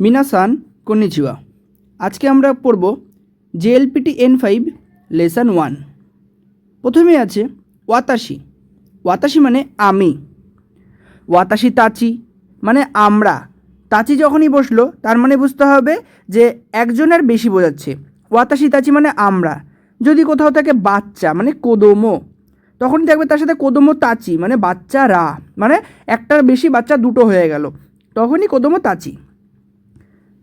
মিনাসান konnichiwa আজকে আমরা পড়ব JLPT N five lesson one. প্রথমে আছে ওয়াতাশি ওয়াতাশি মানে আমি। ওয়াতাশি তাচি মানে আমরা। তাচি যখনই বসল, তার মানে বুঝতে হবে যে একজনের বেশি বোঝাচ্ছে। ওয়াতাশি তাচি মানে আমরা। যদি কোথাও থাকে বাচ্চা মানে কোদোমো তখন দেখবে তার সাথে কোদোমো তাচি মানে বাচ্চারা মানে একটার বেশি বাচ্চা দুটো হয়ে গেল। তখনই কোদোমো তাচি।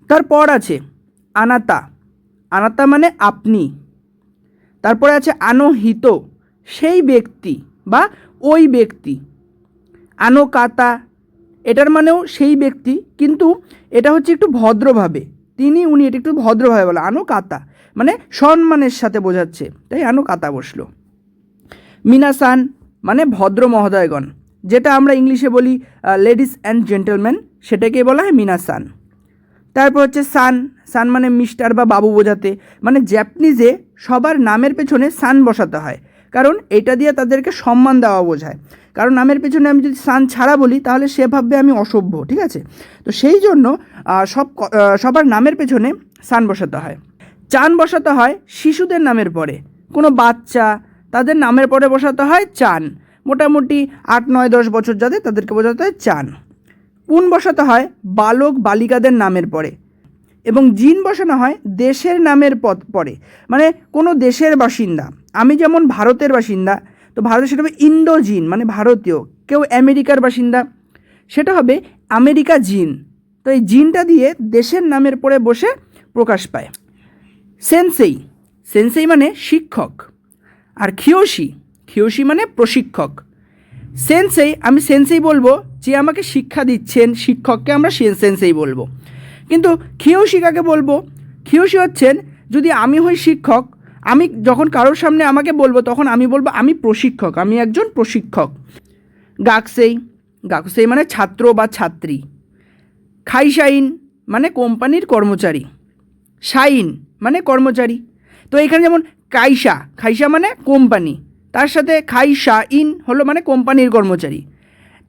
তারপর আছে আনাতা। আনাতা মানে আপনি। তারপরে আছে আনহিত, সেই ব্যক্তি বা ওই ব্যক্তি। আনোকাতা, এটার মানেও সেই ব্যক্তি, কিন্তু এটা হচ্ছে একটু ভদ্রভাবে। তিনি, উনি এটা একটু ভদ্রভাবে বলে, আনোকাতা। মানে সম্মানের সাথে বোঝাচ্ছে। তাই আনোকাতা বসল। মিনাসান মানে ভদ্র মহোদয়গণ, যেটা আমরা ইংলিশে বলি লেডিস অ্যান্ড জেন্টেলম্যান সেটাকে বলা হয় মিনাসান। তারপর হচ্ছে সান সান মানে মিস্টার বা বাবু বোঝাতে। মানে জ্যাপনিজে সবার নামের পেছনে সান বসাতে হয়। কারণ এটা দিয়ে তাদেরকে সম্মান দেওয়া বোঝায়। কারণ নামের পেছনে আমি যদি সান ছাড়া বলি, তাহলে সে ভাববে আমি অসভ্য, ঠিক আছে? তো সেই জন্য সব সবার নামের পেছনে সান বসাতে হয়। চান বসাতে হয় শিশুদের নামের পরে। কোনো বাচ্চা, তাদের নামের পরে বসাতে হয় চান। মোটামুটি আট, নয়, দশ বছর যাদের, তাদেরকে বোঝাতে হয় চান। পুন বসাতে হয় বালক বালিকাদের নামের পরে এবং জিন বসানো হয় দেশের নামের পদ পরে। মানে কোনো দেশের বাসিন্দা, আমি যেমন ভারতের বাসিন্দা, তো ভারতের সেটা হবে ইন্দো জিন মানে ভারতীয়, কেউ আমেরিকার বাসিন্দা, সেটা হবে আমেরিকা জিন। তো এই জিনটা দিয়ে দেশের নামের পরে বসে প্রকাশ পায়। সেন্সেই সেন্সেই মানে শিক্ষক। আর খিয়োশি খিয়োশি মানে প্রশিক্ষক। সেন্সেই, আমি সেন্সেই বলব যে আমাকে শিক্ষা দিচ্ছেন, শিক্ষককে আমরা সেন্সেই বলব। কিন্তু খিয়োশি কাকে বলব খিয়োশি হচ্ছেন, যদি আমি হই শিক্ষক, আমি যখন কারোর সামনে আমাকে বলব, তখন আমি বলব, আমি প্রশিক্ষক, আমি একজন প্রশিক্ষক। গাকসেই গাকসেই মানে ছাত্র বা ছাত্রী। খাইশাইন মানে কোম্পানির কর্মচারী। শাইন মানে কর্মচারী। তো এখানে যেমন কাইসা খাইসা মানে কোম্পানি। তার সাথে খাইসা ইন হলো মানে কোম্পানির কর্মচারী।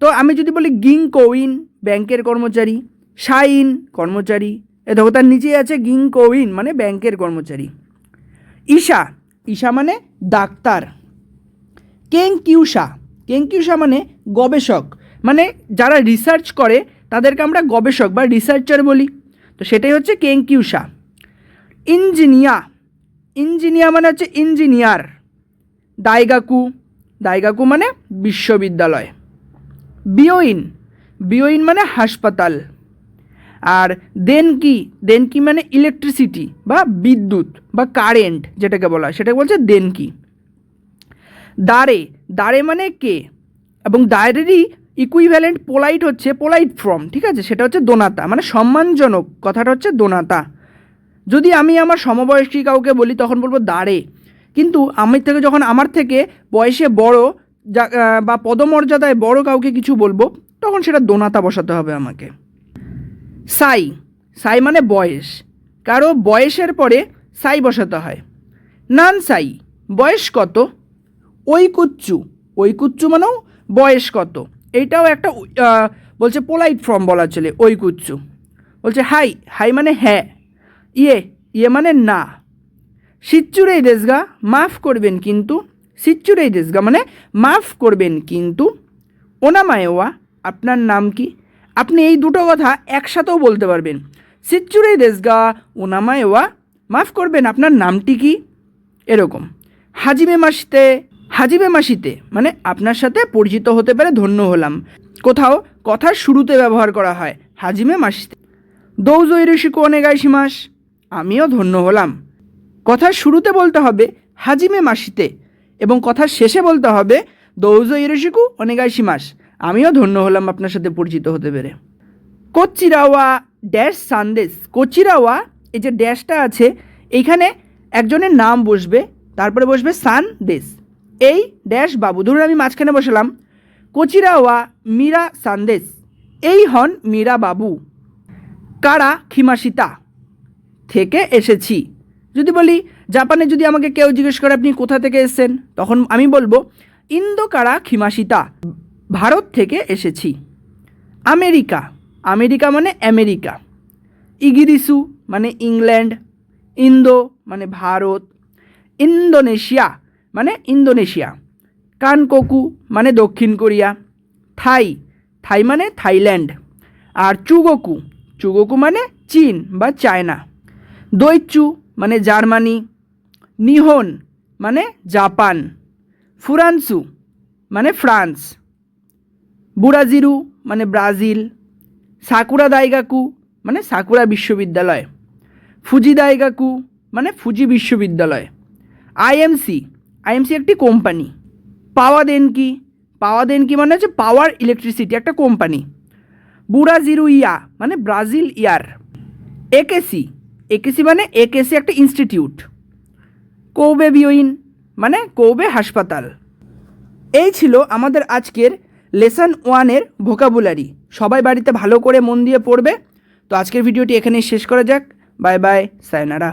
তো আমি যদি বলি গিং কোইন ব্যাংকের কর্মচারী শাইন কর্মচারী, এ দেখো তার নিচেই আছে গিং কোইন মানে ব্যাংকের কর্মচারী। ঈশা ঈশা মানে ডাক্তার। কেং কিউশা কেংকিউসা কেংকিউসা মানে গবেষক। মানে যারা রিসার্চ করে, তাদেরকে আমরা গবেষক বা রিসার্চার বলি। তো সেটাই হচ্ছে কেংকিউসা ইঞ্জিনিয়া ইঞ্জিনিয়ার মানে হচ্ছে ইঞ্জিনিয়ার দাইগাকু। দাইগাকু মানে বিশ্ববিদ্যালয়। বিওইন। বিওইন মানে হাসপাতাল। আর দেনকি দেনকি মানে ইলেকট্রিসিটি বা বিদ্যুৎ বা কারেন্ট যেটাকে বলা হয়, সেটাকে বলছে দেনকি। দাঁড়ে দাঁড়ে মানে কে? এবং দাঁড়েরই ইকুইভ্যালেন্ট পোলাইট হচ্ছে পোলাইট ফর্ম ঠিক আছে? সেটা হচ্ছে দোনাতা মানে সম্মানজনক। কথাটা হচ্ছে দোনাতা। যদি আমি আমার সমবয়সী কাউকে বলি, তখন বলব দাঁড়ে। কিন্তু আমি থেকে যখন আমার থেকে বয়সে বড় যা বা পদমর্যাদায় বড় কাউকে কিছু বলব, তখন সেটা দোনাতা বসাতে হবে আমাকে। সাই। সাই মানে বয়স। কারও বয়সের পরে সাই বসাতে হয়। নান সাই, বয়স কত? ওই কুচ্চু ওই কুচ্চু মানেও বয়স কত? এইটাও একটা বলছে পোলাইট ফর্ম বলা চলে ওই কুচ্চু বলছে হাই। হাই মানে হ্যাঁ। ইয়ে। ইয়ে মানে না। সিচ্চুরেই দেশগা মাফ করবেন কিন্তু, সিচ্চুরেই দেশগা মানে মাফ করবেন কিন্তু ওনামায়োয়া আপনার নাম কি? আপনি এই দুটো কথা একসাথেও বলতে পারবেন। সিচ্চুরেই দেশগা ওনামায়োয়া মাফ করবেন, আপনার নামটি কি? এরকম। হাজিমে মাসিতে হাজিমে মাসিতে মানে আপনার সাথে পরিচিত হতে পেরে ধন্য হলাম। কোথাও কথার শুরুতে ব্যবহার করা হয়, হাজিমে মাসিতে। দৌজো ইরিশিকো অনেগাইশিমাস আমিও ধন্য হলাম। কথার শুরুতে বলতে হবে হাজিমে মাসিতে এবং কথার শেষে বলতে হবে, দৌজো ইরিশিকু অনেগাইশিমাস আমিও ধন্য হলাম আপনার সাথে পরিচিত হতে পেরে। কোচিরাওয়া ড্যাশ সান্দেশ। কোচিরাওয়া, এই যে ড্যাশটা আছে, এইখানে একজনের নাম বসবে, তারপরে বসবে সান দেশ এই ড্যাশ বাবু, ধরুন আমি মাঝখানে বসালাম। কোচিরাওয়া মীরা সান্দেশ। এই হন মীরা বাবু। কারা? খিমাসিতা থেকে এসেছি। যদি বলি, জাপানে যদি আমাকে কেউ জিজ্ঞেস করে, আপনি কোথা থেকে এসেছেন? তখন আমি বলব ইন্দোকারা খিমাসিতা ভারত থেকে এসেছি। আমেরিকা আমেরিকা মানে আমেরিকা। ইগিরিসু মানে ইংল্যান্ড, ইন্দো মানে ভারত, ইন্দোনেশিয়া মানে ইন্দোনেশিয়া, কানকোকু মানে দক্ষিণ কোরিয়া, থাই থাই মানে থাইল্যান্ড, আর চুগোকু চুগোকু মানে চীন বা চায়না। দৈচু মানে জার্মানি, নিহন মানে জাপান, ফুরান্সু মানে ফ্রান্স, বুরাজিরু মানে ব্রাজিল, সাকুরা দাইগাকু মানে সাকুরা বিশ্ববিদ্যালয়, ফুজি দাইগাকু মানে ফুজি বিশ্ববিদ্যালয়, আইএমসি আইএমসি একটি কোম্পানি পাওয়া দেনকি পাওয়া দেনকি মানে হচ্ছে পাওয়ার ইলেকট্রিসিটি একটা কোম্পানি, বুরাজিরু ইয়া মানে ব্রাজিল ইয়ার, একেসি একেসি মানে একেসি একটা ইনস্টিটিউট কৌবে বিওইন মানে কৌবে হাসপাতাল। এই ছিল আমাদের আজকের লেসন ওয়ানের ভোকাবুলারি সবাই বাড়িতে ভালো করে মন দিয়ে পড়বে। তো আজকের ভিডিওটি এখানেই শেষ করা যাক। Bye bye sayonara